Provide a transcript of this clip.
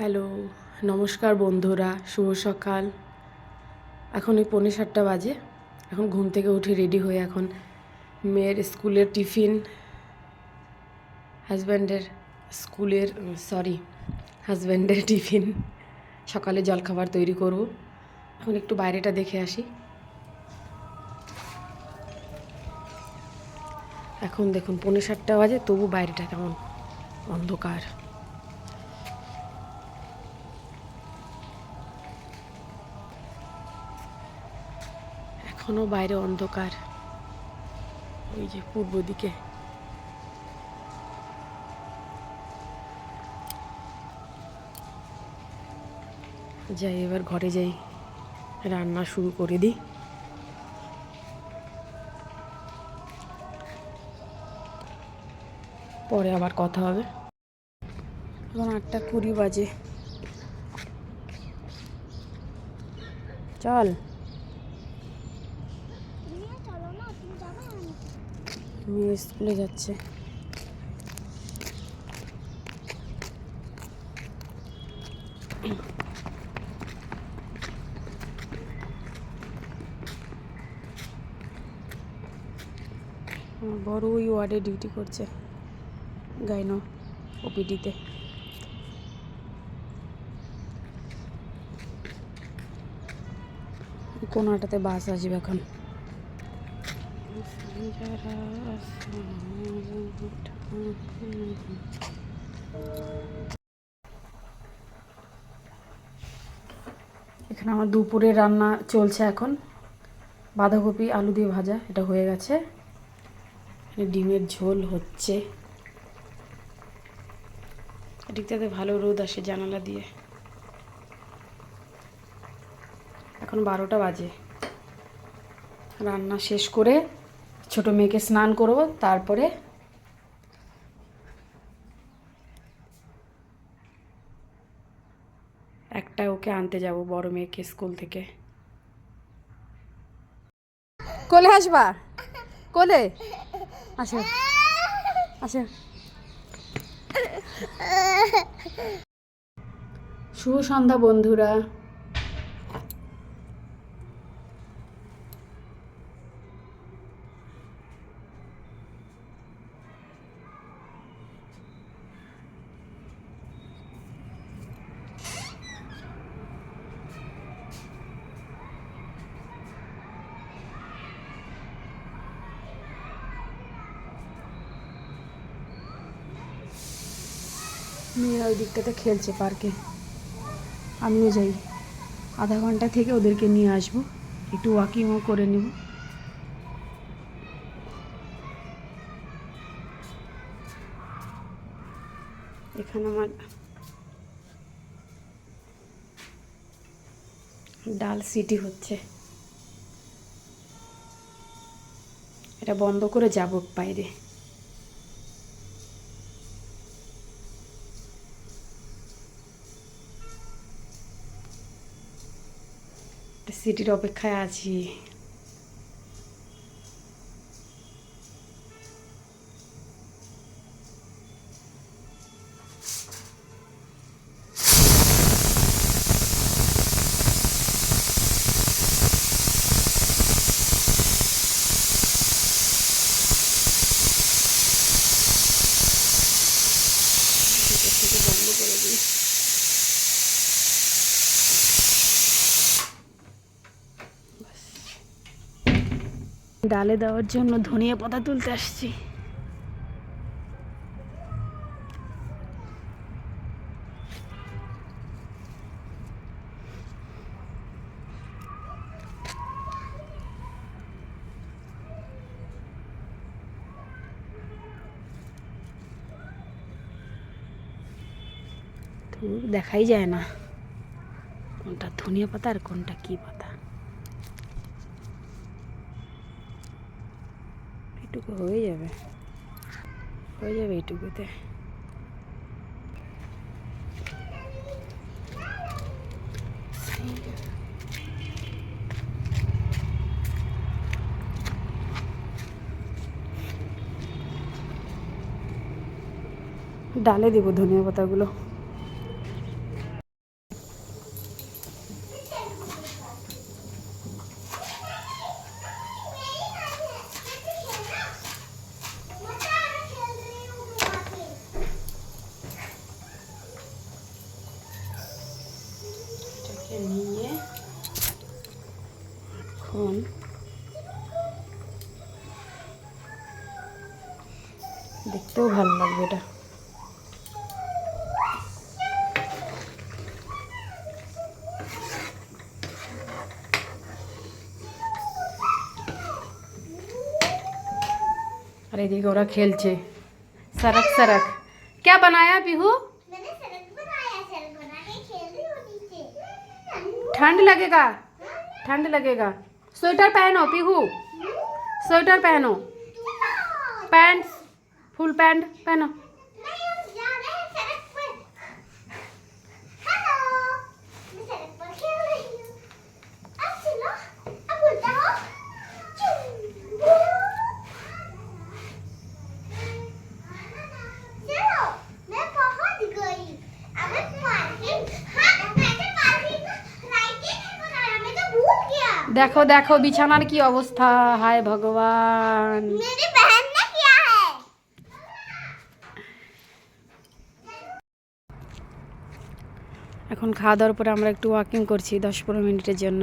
Hello, নমস্কার বন্ধুরা, শুভ সকাল। এখন ওই পৌনে সাতটা বাজে, এখন ঘুম থেকে উঠে রেডি হয়ে এখন মেয়ের স্কুলের টিফিন হাজব্যান্ডের স্কুলের সরি হাজব্যান্ডের টিফিন, সকালে জলখাবার তৈরি করব। এখন একটু বাইরেটা দেখে আসি। এখন দেখুন, পৌনে সাতটা বাজে, তবু বাইরেটা কেমন অন্ধকার। এখনও বাইরে অন্ধকার। ওই যে পূর্ব দিকে। যাই, এবার ঘরে যাই। রান্না শুরু করে দিই। পরে আবার কথা হবে। এখন আটটা কুড়ি বাজে। চল। মেয়ে স্কুলে যাচ্ছে। বড় ওই ওয়ার্ডে ডিউটি করছে গাইনো ওপিডিতে। কোনাটাতে বাস আসবে এখন? এখানে আমার দুপুরে রান্না চলছে এখন। বাঁধাকপি, আলু দিয়ে ভাজা, এটা হয়ে গেছে। ডিমের ঝোল হচ্ছে। এদিকটাতে ভালো রোদ আসে জানালা দিয়ে। এখন বারোটা বাজে। রান্না শেষ করে ছোট মেয়েকে স্নান করব তারপরে একটা ওকে আনতে যাব বড় মেয়েকে স্কুল থেকে। কোলে আসবা? কোলে? আসো আসো। শুভ সন্ধ্যা বন্ধুরা। মেয়েরা ওই দিকটাতে খেলছে পার্কে। আমিও যাই। আধা ঘণ্টা থেকে ওদেরকে নিয়ে আসব। একটু ওয়াকিংও করে নেব। এখানে আমার ডাল সিটি হচ্ছে। এটা বন্ধ করে যাব বাইরে। সিটির অপেক্ষায় আছি। ডালে দেওয়ার জন্য ধনিয়া পাতা তুলতে আসছি। দেখাই যায় না। কোনটা ধনিয়া পাতা আর কোনটা কি পাতা? এটুকু হয়ে যাবে। হয়ে যাবে এইটুকুতে। ডালে দেবো ধনিয়া পাতাগুলো। এখন দেখতেও ভালো লাগবে এটা আর এদিকে ওরা খেলছে সড়ক সড়ক क्या बनाया पीहू मैंने सड़क बनाया सड़क बना के खेल रही हूँ नीचे ठंड लगेगा ठंड लगेगा स्वेटर पहनो पीहू। स्वेटर पहनो। पैंट फुल पैंट पहनो। দেখো দেখো বিছানার কি অবস্থা? হায় ভগবান। এখন খাওয়া দাওয়ার পরে আমরা একটু ওয়াকিং করছি দশ পনেরো মিনিটের জন্য।